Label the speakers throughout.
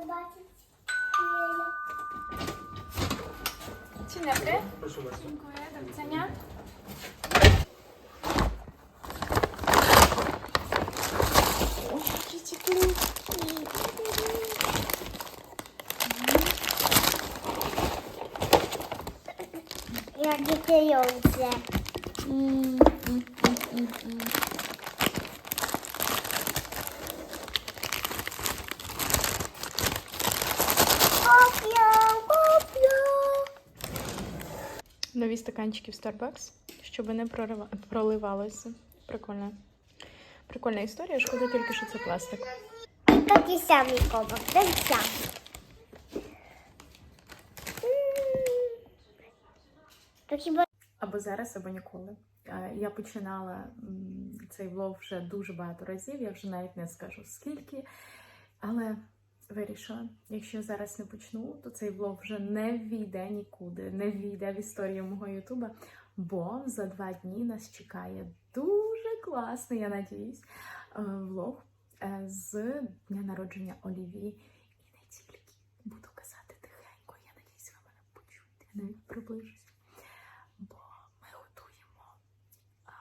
Speaker 1: Zobaczyć.
Speaker 2: Dzień dobry.
Speaker 3: Proszę bardzo.
Speaker 2: Dziękuję, do widzenia. Jakie
Speaker 1: pieniądze.
Speaker 2: Mm, mm, mm, Нові стаканчики в Starbucks, щоб не прорива- проливалося. Прикольно. Прикольна історія, шкода тільки, що це пластик.
Speaker 1: Такі самі копок, такі самі. То хіба
Speaker 2: Або зараз, або ніколи. Е, Я починала цей влог вже дуже багато разів, я вже навіть не скажу скільки. Але вирішила, якщо зараз не почну, то цей влог вже не війде нікуди, не війде в історію мого Ютуба, бо за два дні нас чекає дуже класний, я надіюсь, е, влог е, з дня народження Олівії. І не тільки буду казати тихенько, я надіюсь, ви мене почуєте, навіть приближуся. Бо ми готуємо а,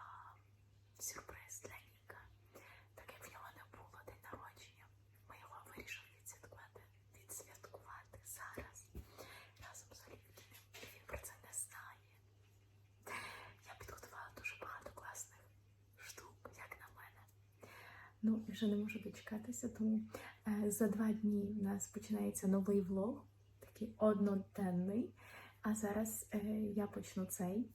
Speaker 2: сюрприз для Ніка. Так як в нього не було день народження, ми його вирішили відсвяткувати, відсвяткувати зараз разом з Олівкіним. І він про це не знає. Я підготувала дуже багато класних штук, як на мене. Ну, вже не можу дочекатися, тому е, за два дні у нас починається новий влог, такий одноденний. А зараз е, я почну цей.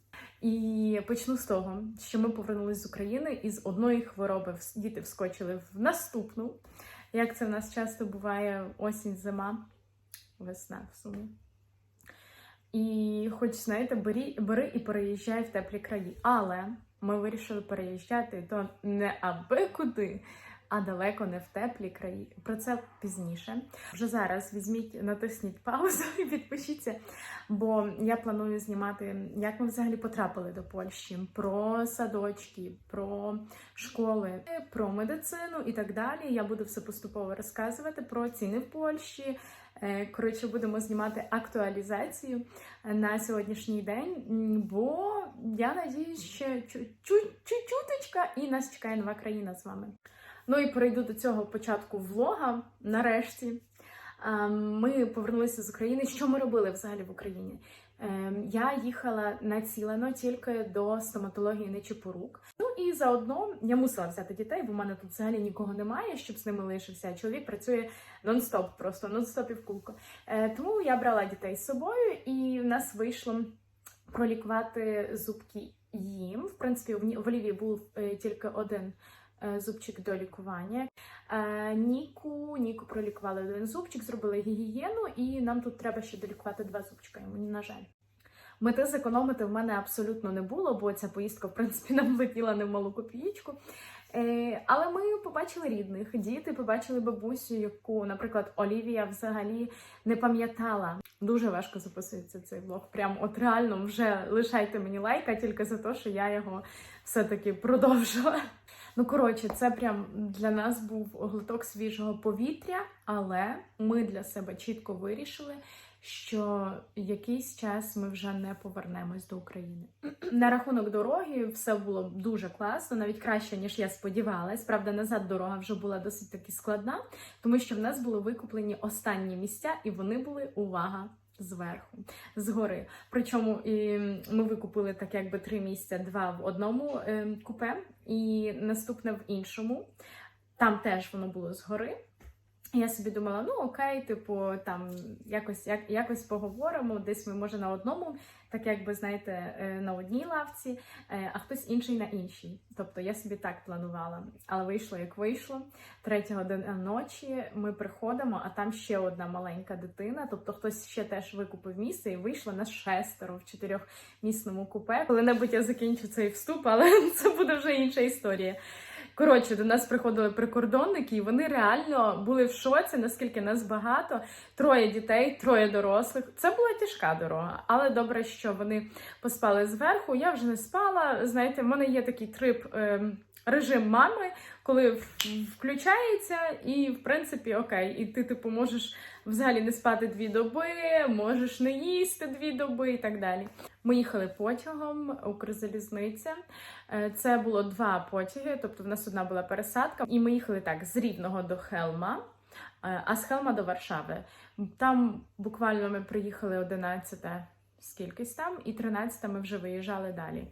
Speaker 2: І почну з того, що ми повернулись з України і з одної хвороби діти вскочили в наступну. Як це в нас часто буває осінь, зима, весна в сумі. І хоч, знаєте, бери, бери і переїжджай в теплі краї. Але ми вирішили переїжджати то не аби куди, а далеко не в теплі краї. Про це пізніше. Вже зараз візьміть, натисніть паузу і підпишіться, бо я планую знімати, як ми взагалі потрапили до Польщі, про садочки, про школи, про медицину і так далі. Я буду все поступово розказувати про ціни в Польщі. Е, Коротше, будемо знімати актуалізацію на сьогоднішній день, бо я надіюсь, чу- чуть-чуточка і нас чекає нова країна з вами. Ну і перейду до цього початку влога. Нарешті ми повернулися з України. Що ми робили взагалі в Україні? Ем, Я їхала націлено тільки до стоматології нечіпорук. Ну і заодно я мусила взяти дітей, бо в мене тут взагалі нікого немає, щоб з ними лишився. Чоловік працює нон-стоп, просто нон-стоп і в кулку. Е, Тому я брала дітей з собою, і в нас вийшло пролікувати зубки їм. В принципі, в Олівії був е, тільки один зубчик до лікування. Е, Ніку, Ніку пролікували один зубчик, зробили гігієну, і нам тут треба ще долікувати два зубчика. Йому на жаль. Мети зекономити в мене абсолютно не було, бо ця поїздка, в принципі, нам летіла не в малу копієчку. Е, але ми побачили рідних. Діти побачили бабусю, яку, наприклад, Олівія взагалі не пам'ятала. Дуже важко записується цей влог. Прям от реально вже лишайте мені лайка тільки за те, що я його все-таки продовжила. Ну, коротше, це прям для нас був глоток свіжого повітря, але ми для себе чітко вирішили, що якийсь час ми вже не повернемось до України. На рахунок дороги все було дуже класно, навіть краще, ніж я сподівалась. Правда, назад дорога вже була досить таки складна, тому що в нас були викуплені останні місця, і вони були увага. Зверху, згори. Причому і ми викупили так, якби три місця: два в одному е, купе, і наступне в іншому. Там теж воно було згори. Я собі думала, ну окей, типу, там якось як, якось поговоримо. Десь ми може на одному, так якби знаєте, е, на одній лавці, е, а хтось інший на іншій. Тобто я собі так планувала. Але вийшло як вийшло. Третя година ночі ми приходимо, а там ще одна маленька дитина. Тобто хтось ще теж викупив місце і вийшло на шестеро в чотирьохмісному купе. Коли-небудь я закінчу цей вступ, але це буде вже інша історія. Коротше, до нас приходили прикордонники, і вони реально були в шоці, наскільки нас багато. Троє дітей, троє дорослих. Це була тяжка дорога, але добре, що вони поспали зверху. Я вже не спала. Знаєте, в мене є такий трип ем, режим мами, коли включається, і в принципі окей, і ти типу можеш взагалі не спати дві доби, можеш не їсти дві доби і так далі. Ми їхали потягом Укрзалізниця. Е, Це було два потяги, тобто в нас одна була пересадка, і ми їхали так з Рівного до Хелма. е, А з Хелма до Варшави. Там буквально ми приїхали 11 скількись там, і 13 ми вже виїжджали далі.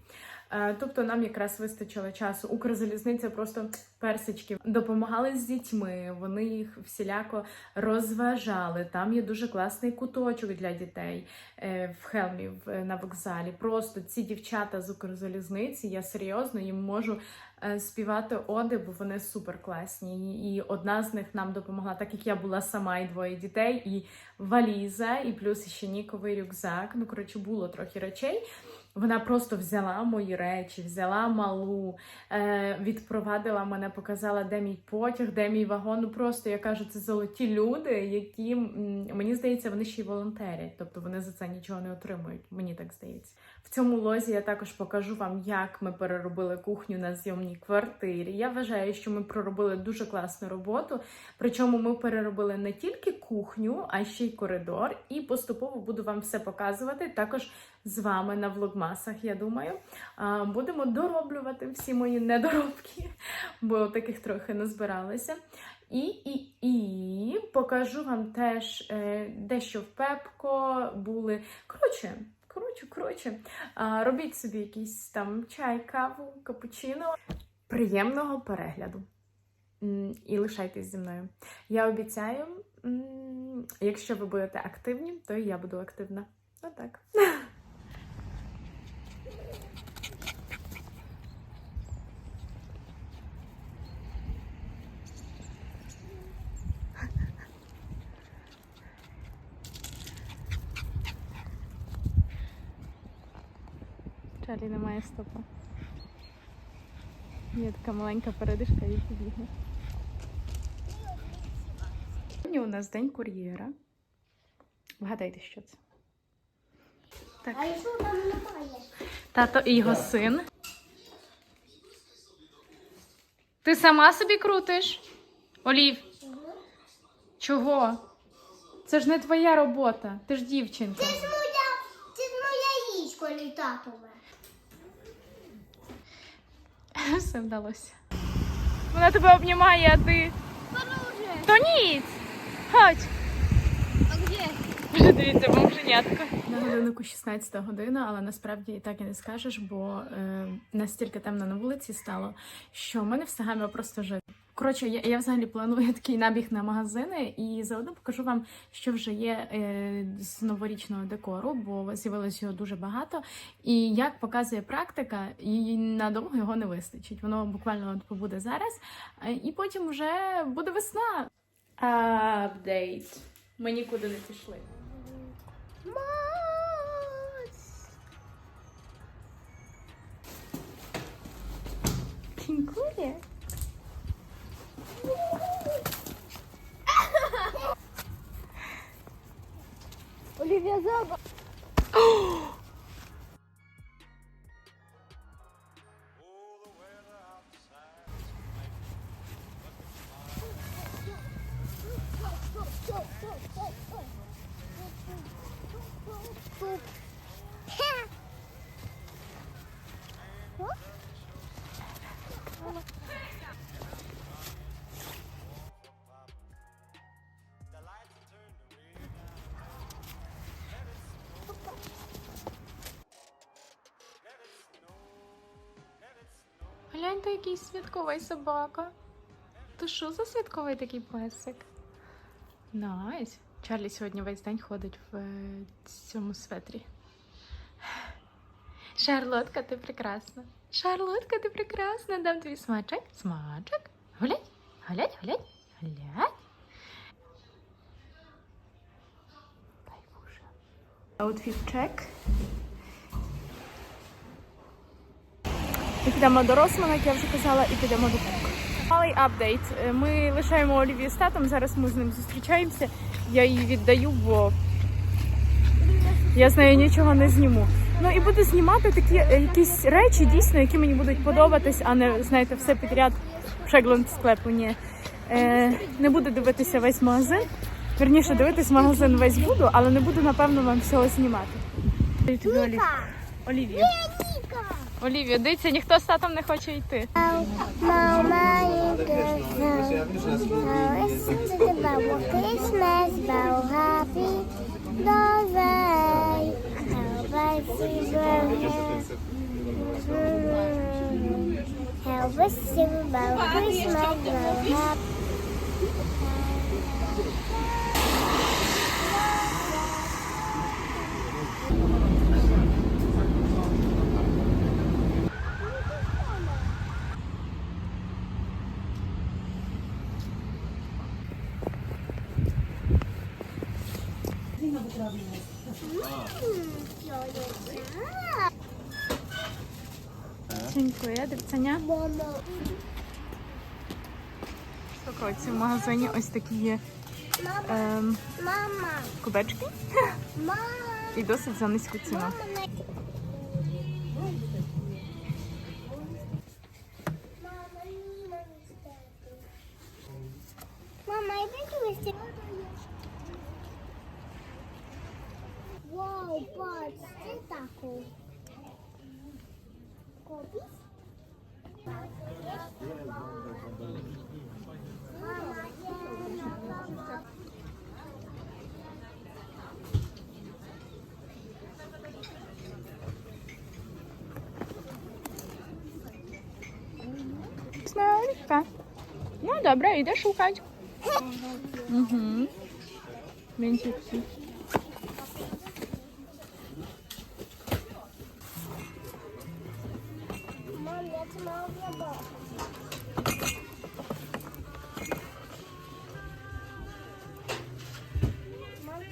Speaker 2: Е, Тобто нам якраз вистачило часу. Укрзалізниця просто персички допомагали з дітьми. Вони їх всіляко розважали. Там є дуже класний куточок для дітей е, в Хелмі на вокзалі. Просто ці дівчата з Укрзалізниці, я серйозно їм можу е, співати оди, бо вони супер класні. І одна з них нам допомогла, так як я була сама і двоє дітей, і валіза, і плюс ще ніковий рюкзак. Ну коротше, було трохи речей. Вона просто взяла мої речі, взяла малу, е, відпровадила мене, показала, де мій потяг, де мій вагон. Ну просто я кажу, це золоті люди, які мені здається, вони ще й волонтерять, тобто вони за це нічого не отримують. Мені так здається. В цьому лозі я також покажу вам, як ми переробили кухню на зйомній квартирі. Я вважаю, що ми проробили дуже класну роботу. Причому ми переробили не тільки кухню, а ще й коридор. І поступово буду вам все показувати. Також з вами на влогмасах, я думаю. Будемо дороблювати всі мої недоробки, бо таких трохи назбиралися. І, і, і покажу вам теж е, дещо в Пепко були. Коротше, коротше, коротше. Робіть собі якийсь там чай, каву, капучино. Приємного перегляду. І лишайтесь зі мною. Я обіцяю, якщо ви будете активні, то і я буду активна. Отак. Чарлі немає стопа. Є така маленька передишка і побігне. Сьогодні у нас день кур'єра. Вгадайте, що це. Так.
Speaker 1: А що там немає?
Speaker 2: Тато і його син. Ти сама собі крутиш? Олів. Чого? Це ж не твоя робота. Ти ж дівчинка.
Speaker 1: Це ж моя, це ж моя ліжко літатове.
Speaker 2: Все вдалося. Вона тебе обнімає, а ти.
Speaker 1: Пороже.
Speaker 2: То ніц! Ходь!
Speaker 1: А де?
Speaker 2: Вже дивіться, бомженятка. На годиннику 16 година, але насправді і так і не скажеш, бо е, настільки темно на вулиці стало, що в мене встигаємо просто жити. Коротше, я, я взагалі планую такий набіг на магазини і заодно покажу вам, що вже є е, з новорічного декору, бо з'явилось його дуже багато. І як показує практика, і надовго його не вистачить. Воно буквально от побуде зараз, е, і потім вже буде весна. Апдейт. Ми нікуди не пішли. Тінкує.
Speaker 1: Олівія przywieziono.
Speaker 2: Гляньте, який святковий собака. То що за святковий такий песик? Найс. Чарлі сьогодні весь день ходить в е, цьому светрі. Шарлотка, ти прекрасна. Шарлотка, ти прекрасна. Дам тобі смачок. Смачок. Гулять, гулять, гулять, гулять. Дай Боже. І підемо до Росмана, як я вже казала, і підемо до Пепко. Малий апдейт. Е, Ми лишаємо Олівію з татом, зараз ми з ним зустрічаємося. Я її віддаю, бо я з нею нічого не зніму. Ну і буду знімати такі е, якісь речі, дійсно, які мені будуть подобатись, а не знаєте, все підряд в шегланд склепу. Ні. Е, не буду дивитися весь магазин. Верніше, дивитись магазин весь буду, але не буду, напевно, вам всього знімати. Олівія. Олівія. Дивіться, ніхто з татом не хоче йти.
Speaker 1: Мама, Christmas
Speaker 2: widzenia.
Speaker 1: Мама.
Speaker 2: Слухай, в магазині ось такі є ем, кубечки і досить за низьку ціну.
Speaker 1: Мама. Йди дивися. Вау, бач, це тако. Копіс? Мама, є, мама.
Speaker 2: Смайлика. Ну добре, йди шукати. Угу. Вінчики.
Speaker 1: Мам, я це мала забрати. Мам,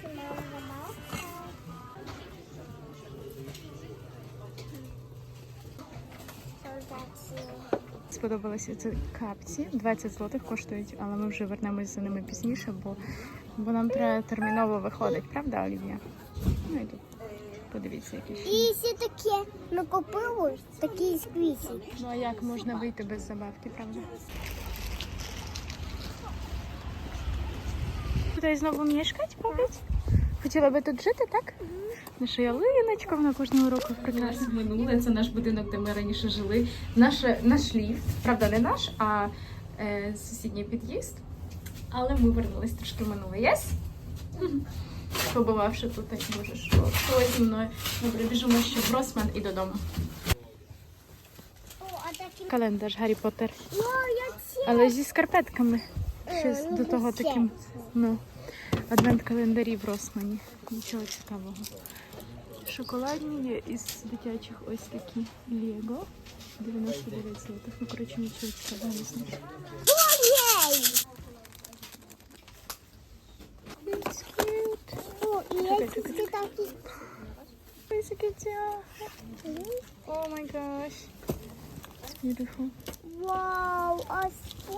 Speaker 2: ці капці. 20 злотих коштують, але ми вже вернемось за ними пізніше, бо, бо нам треба терміново виходить, правда, Олівія? Ну і тут подивіться, які ще.
Speaker 1: І ще таке накопилось, такі сквісі.
Speaker 2: Ну а як можна вийти без забавки, правда? Tutaj знову мішкать, побить? Хотіла би тут жити, так? Наша ялиночка, вона кожного року прекрасно. Минуле це наш будинок, де ми раніше жили. Наш, наш ліфт, правда, не наш, а е, сусідній під'їзд. Але ми вернулись трошки в минуле. Єс? Побувавши тут, так боже, що, зі мною. Добре, біжимо ще в Росман і додому. Календар Гаррі Поттер. Але зі скарпетками. Ще
Speaker 1: Е,
Speaker 2: з-
Speaker 1: ну,
Speaker 2: до того таким. Ну, адвент-календарі в Росмані. Нічого цікавого. Шоколадні є із дитячих ось такі Лего. 99 злотих. Ну, коротше, нічого цікавого не знаю. It's cute.
Speaker 1: О, і
Speaker 2: Чекай,
Speaker 1: я ці
Speaker 2: чекай,
Speaker 1: такі...
Speaker 2: Ось яке ця. О май гаш. It's beautiful.
Speaker 1: Вау, а спо...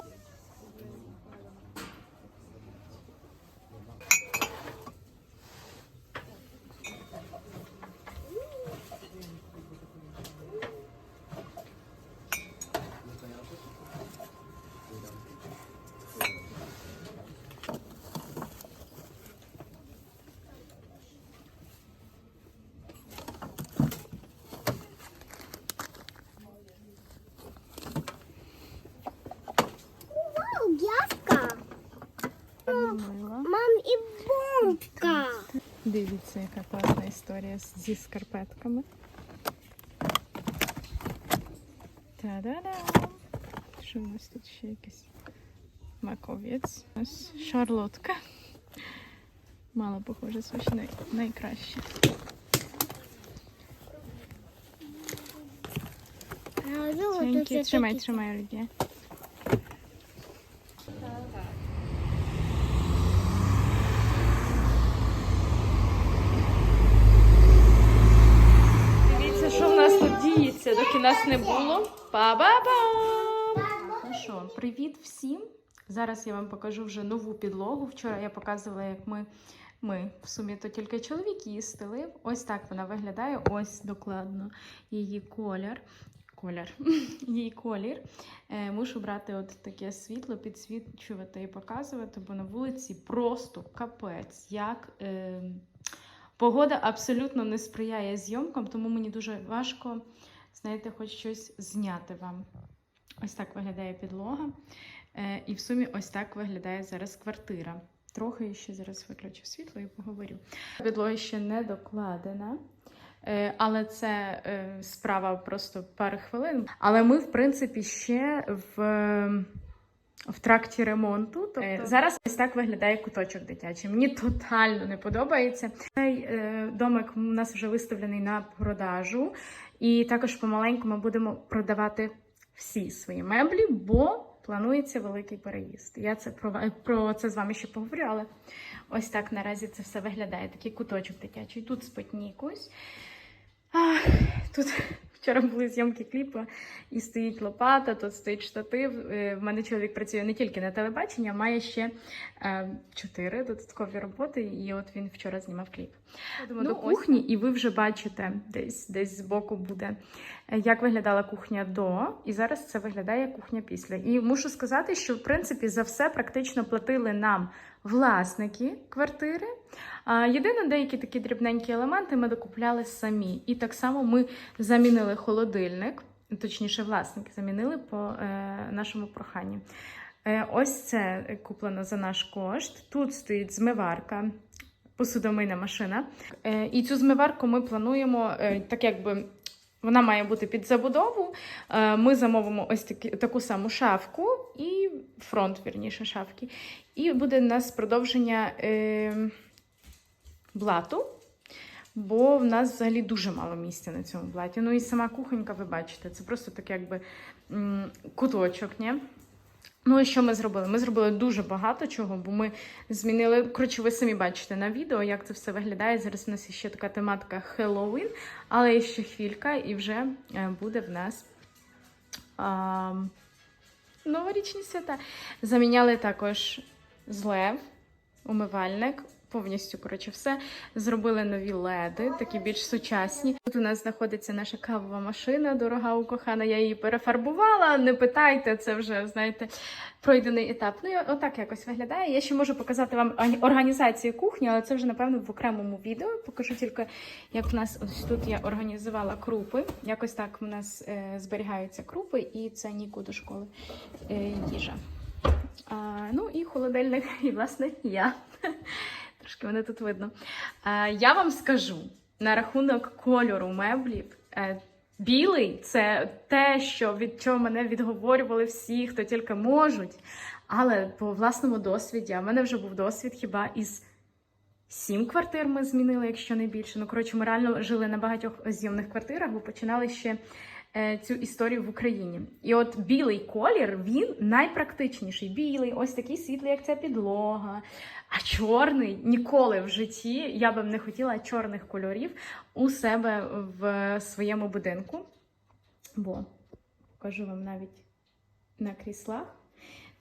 Speaker 1: і бомбка.
Speaker 2: Дивіться, яка класна історія з- зі скарпетками. Та-да-да! Що у нас тут ще якийсь маковець? Ось шарлотка. Мало похоже, це най... найкраще. Тільки тримай, тримай, Олівія. Нас не було. Па-ба-ба! Ну що, привіт всім! Зараз я вам покажу вже нову підлогу. Вчора я показувала, як ми Ми в сумі то тільки чоловік її стелив. Ось так вона виглядає. Ось докладно її колір. Колір. її колір. Е, мушу брати от таке світло, підсвічувати і показувати, бо на вулиці просто капець. Як е, погода абсолютно не сприяє зйомкам, тому мені дуже важко, знаєте, хоч щось зняти вам. Ось так виглядає підлога. Е, і в сумі ось так виглядає зараз квартира. Трохи ще зараз виключу світло і поговорю. Підлога ще не докладена. Е, Але це е, справа просто пари хвилин. Але ми, в принципі, ще в, в тракті ремонту. Тобто зараз ось так виглядає куточок дитячий. Мені тотально не подобається. Цей е, домик у нас вже виставлений на продажу, і також помаленьку ми будемо продавати всі свої меблі, бо планується великий переїзд. Я це про, про це з вами ще поговорю, але ось так наразі це все виглядає. Такий куточок дитячий. Тут спить Нікусь. А, тут вчора були зйомки кліпу, і стоїть лопата, тут стоїть штатив. Е, В мене чоловік працює не тільки на телебаченні, а має ще е, чотири додаткові роботи. І от він вчора знімав кліп. Ходимо
Speaker 3: Ну,
Speaker 2: до кухні, і ви вже бачите, десь десь збоку буде, е, як виглядала кухня до, і зараз це виглядає кухня після. І мушу сказати, що в принципі за все практично платили нам власники квартири. Єдине, деякі такі дрібненькі елементи ми докупляли самі. І так само ми замінили холодильник, точніше, власники замінили по е, нашому проханню. Е, ось це куплено за наш кошт. Тут стоїть змиварка, посудомийна машина. Е, і цю змиварку ми плануємо, е, так якби. Вона має бути під забудову. Е, Ми замовимо ось такі, таку саму шафку і фронт, вірніше, шафки. І буде у нас продовження е, блату, бо в нас взагалі дуже мало місця на цьому блаті. Ну і сама кухонька, ви бачите, це просто так якби куточок. Ні? Ну і що ми зробили? Ми зробили дуже багато чого, бо ми змінили. Коротше, ви самі бачите на відео, як це все виглядає. Зараз у нас ще така тематика Хеллоуін, але ще хвілька, і вже е, буде в нас. А, Новорічні свята. Заміняли також злев, умивальник, повністю коротше, все. Зробили нові леди, такі більш сучасні. Тут у нас знаходиться наша кавова машина, дорога укохана. Я її перефарбувала. Не питайте, це вже знаєте. Пройдений етап. Ну і отак якось виглядає. Я ще можу показати вам організацію кухні, але це вже напевно в окремому відео. Покажу тільки, як в нас ось тут я організувала крупи. Якось так у нас е, зберігаються крупи, і це ніку до школи е, їжа. А, ну і холодильник, і власне я. Трошки мене тут видно. Я вам скажу на рахунок кольору меблів. Е, Білий це те, що від чого мене відговорювали всі, хто тільки можуть. Але по власному досвіді, а в мене вже був досвід хіба із сім квартир ми змінили, якщо не більше. Ну, коротше, ми реально жили на багатьох зйомних квартирах, бо починали ще е, цю історію в Україні. І от білий колір він найпрактичніший. Білий, ось такий світлий, як ця підлога. А чорний ніколи в житті я би не хотіла чорних кольорів у себе в своєму будинку. Бо покажу вам навіть на кріслах.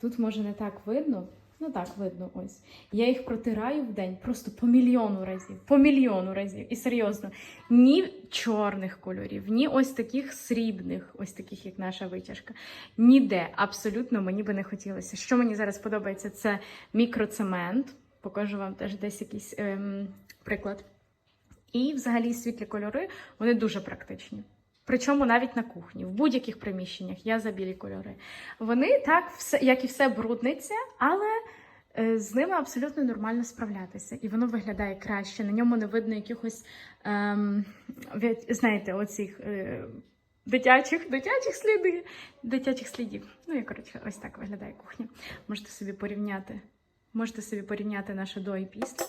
Speaker 2: Тут може не так видно. Ну так, видно ось. Я їх протираю в день просто по мільйону разів. По мільйону разів. І серйозно, ні чорних кольорів, ні ось таких срібних, ось таких, як наша витяжка. Ніде абсолютно мені би не хотілося. Що мені зараз подобається, це мікроцемент. Покажу вам теж десь якийсь ем, приклад. І взагалі світлі кольори вони дуже практичні. Причому навіть на кухні, в будь-яких приміщеннях я за білі кольори. Вони так, все, як і все, брудниться, але е, з ними абсолютно нормально справлятися. І воно виглядає краще. На ньому не видно якихось, ем, знаєте, оцих е, дитячих, дитячих слідів, дитячих слідів. Ну і коротше, ось так виглядає кухня. Можете собі порівняти. Можете собі порівняти наше до і після.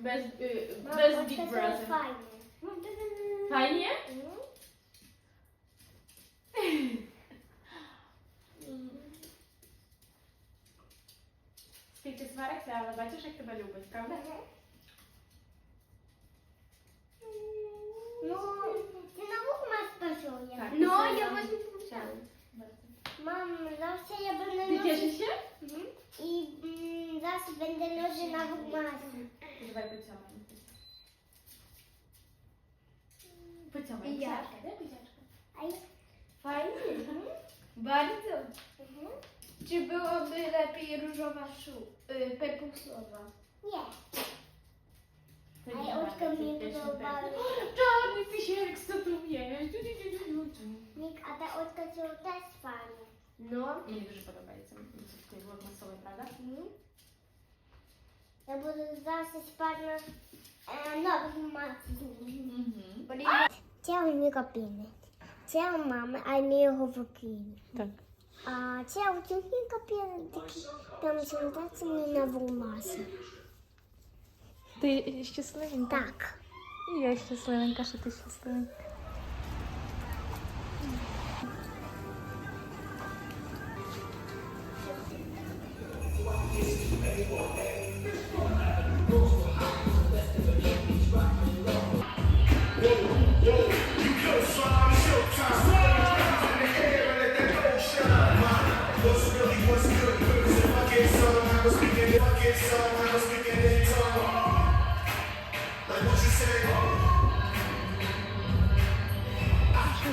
Speaker 1: Są
Speaker 3: Brother.
Speaker 1: fajne.
Speaker 3: Fajnie?
Speaker 1: Mhm.
Speaker 3: Скільки свариться, але бачиш, як тебе любить, правда?
Speaker 1: Na łuk masz pasuje.
Speaker 3: Tak.
Speaker 4: No, ja właśnie powiedziałam.
Speaker 1: Mam, zawsze ja będę
Speaker 3: Ty
Speaker 1: nosić
Speaker 3: cieszysz się?
Speaker 1: Mhm. i mm, zawsze będę nosić na łuk masy.
Speaker 3: Давай поцьомаємо. Поцьомаємо.
Speaker 4: І я.
Speaker 3: Пузячка, де пузячка?
Speaker 1: A ja,
Speaker 4: Fajnie. Bardzo.
Speaker 1: mhm.
Speaker 4: Czy byłoby lepiej różowa szu, y, pepusowa?
Speaker 1: Nie,
Speaker 3: Це
Speaker 1: a
Speaker 3: ні,
Speaker 1: ja oczka
Speaker 3: Ладно,
Speaker 1: mnie
Speaker 3: це теж не так.
Speaker 1: podobały.
Speaker 3: Czarny pisiek, co tu jest?
Speaker 1: Nik, a te oczka są też fajne.
Speaker 4: No.
Speaker 3: Мені дуже подобається цей влогмасовий, правда?
Speaker 1: Mhm. Ja budę zawsze spać na e, nowych masy.
Speaker 3: Угу.
Speaker 1: Ciao amico Pini. Ciao mamma, ai miei chłopaki.
Speaker 2: Так.
Speaker 1: A ciao ciuchinka Pini. Tam są tacy nową masę.
Speaker 2: Ти щасливенька?
Speaker 1: Tak.
Speaker 2: І я щасливенька, що ти щасливенька.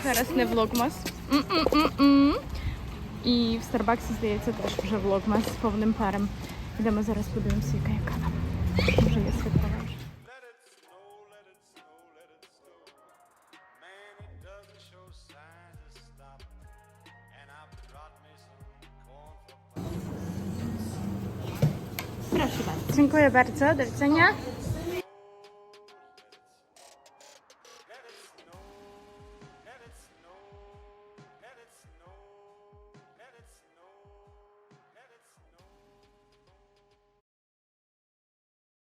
Speaker 2: Зараз не влогмас. М-м-м-м. І в Старбаксі, здається, теж вже влогмас з повним паром. Йдемо зараз подивимося, яка яка там. Вже є світлова вже.
Speaker 5: Let it snow, let it snow, let it snow. Man, it doesn't show signs of stopping. And I brought me some corn for
Speaker 2: Proszę bardzo. Dziękuję bardzo. Do widzenia.